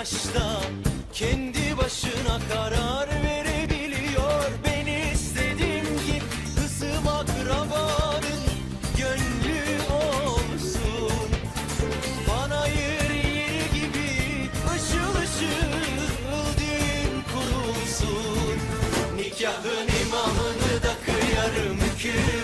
yaşta kendi başına karar verebiliyor. Ben istedim ki kızım akrabanın gönlü olsun. Bana yer yeri gibi ışıl ışıl düğün kurulsun. Nikahın imamını da kıyarım ki